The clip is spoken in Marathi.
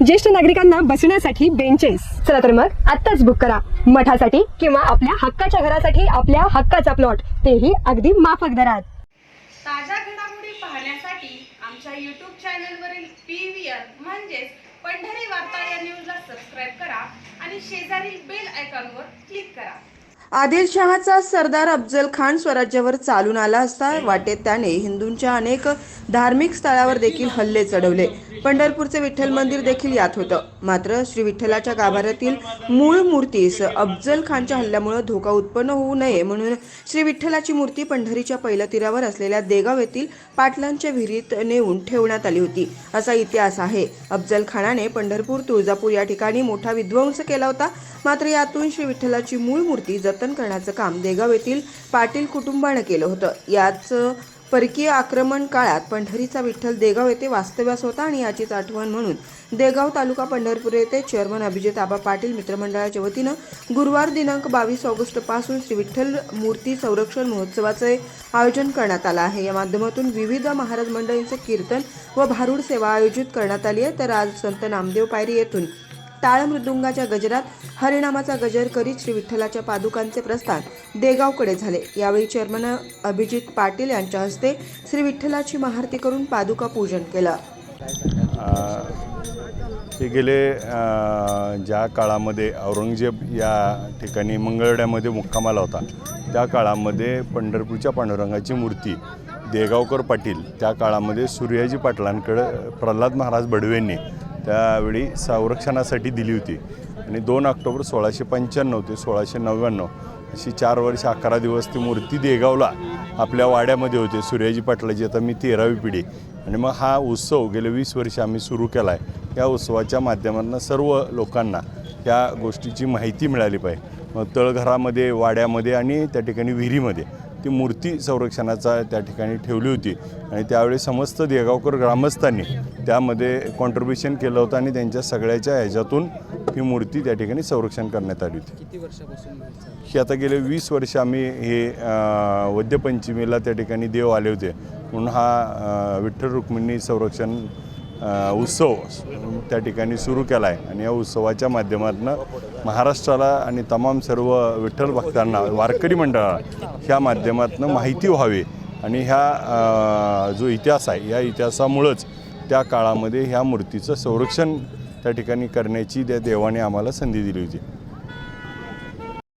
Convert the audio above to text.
ज्येष्ठ नागरिकांना बसण्यासाठी बेंचेस चला तर मग आत्ताच बुक करा. मठासाठी किंवा आपल्या हक्काच्या घरासाठी आपल्या हक्काचा प्लॉट तेही अगदी माफक दरात. ताज्या घडामोडी पाहण्यासाठी आमच्या यूट्यूब चॅनलवरील पी व्ही आर म्हणजेच पंढरी वार्ता या न्यूजला सबस्क्राईब करा आणि शेजारील बेल आयकॉनवर क्लिक करा. आदिलशहाचा सरदार अफजल खान स्वराज्यावर चालून आला असता वाटेत त्याने हिंदूंच्या अनेक धार्मिक स्थळावर देखील हल्ले चढवले. पंढरपूरचे विठ्ठल मंदिर देखील यात होतं. मात्र श्री विठ्ठलाच्या गाभाऱ्यातील मूळ मूर्तीस अफजल खानच्या हल्ल्यामुळे धोका उत्पन्न होऊ नये म्हणून श्री विठ्ठलाची मूर्ती पंढरीच्या पहिल्या तीरावर असलेल्या देगाव येथील पाटलांच्या विहिरीत नेऊन ठेवण्यात आली होती. असा इतिहास आहे. अफजल खानाने पंढरपूर तुळजापूर या ठिकाणी मोठा विध्वंस केला होता. मात्र यातून श्री विठ्ठलाची मूळ मूर्ती जतन करण्याचं काम देगाव येथील पाटील कुटुंबानं केलं होतं. याच परकीय आक्रमण काळात पंढरीचा विठ्ठल देगाव येथे वास्तव्यास होता आणि याचीच आठवण म्हणून देगाव तालुका पंढरपूर येथे चेअरमन अभिजित आबा पाटील मित्रमंडळाच्या वतीनं गुरुवार दिनांक बावीस ऑगस्टपासून श्री विठ्ठल मूर्ती संरक्षण महोत्सवाचे आयोजन करण्यात आलं आहे. या माध्यमातून विविध महाराज मंडळींचे कीर्तन व भारूड सेवा आयोजित करण्यात आली आहे. तर आज संत नामदेव पायरी येथून टाळ मृदुंगाच्या गजरात हरिनामाचा गजर करीत श्री विठ्ठलाच्या पादुकांचे प्रस्थान देगावकडे झाले. यावेळी चेअरमन अभिजित पाटील यांच्या हस्ते श्री विठ्ठलाची महारती करून पादुका पूजन केलं. हे गेले ज्या काळामध्ये औरंगजेब या ठिकाणी मंगळड्यामध्ये मुक्कामाला होता त्या काळामध्ये पंढरपूरच्या पांडुरंगाची मूर्ती देगावकर पाटील त्या काळामध्ये सूर्याजी पाटलांकडं प्रल्हाद महाराज बडवेंनी त्यावेळी संरक्षणासाठी दिली होती. आणि दोन ऑक्टोबर सोळाशे पंच्याण्णव ते सोळाशे नव्याण्णव अशी चार वर्ष अकरा दिवस ती मूर्ती देगावला आपल्या वाड्यामध्ये होते सूर्याजी पाटलाची. आता मी तेरावी पिढी. आणि मग हा उत्सव गेले वीस वर्ष आम्ही सुरू केला आहे या उत्सवाच्या माध्यमातून सर्व लोकांना या गोष्टीची माहिती मिळाली पाहिजे. मग तळघरामध्ये वाड्यामध्ये आणि त्या ठिकाणी विहिरीमध्ये. ती मूर्ती संरक्षणाचा त्या ठिकाणी ठेवली होती. आणि त्यावेळी समस्त देगावकर ग्रामस्थांनी त्यामध्ये कॉन्ट्रीब्युशन केलं होतं आणि त्यांच्या सगळ्याच्या ह्याच्यातून ही मूर्ती त्या ठिकाणी संरक्षण करण्यात आली होती. किती वर्षापासून ही आता गेले वीस वर्ष आम्ही हे वद्यपंचमीला त्या ठिकाणी देव आले होते. म्हणून हा विठ्ठल रुक्मिणी संरक्षण उत्सव त्या ठिकाणी सुरू केला आहे आणि या उत्सवाच्या माध्यमातून महाराष्ट्राला आणि तमाम सर्व विठ्ठल भक्तांना वारकरी मंडळाला ह्या माध्यमातून माहिती व्हावी. आणि ह्या जो इतिहास आहे या इतिहासामुळंच त्या काळामध्ये ह्या मूर्तीचं संरक्षण त्या ठिकाणी करण्याची त्या देवाने आम्हाला संधी दिली होती.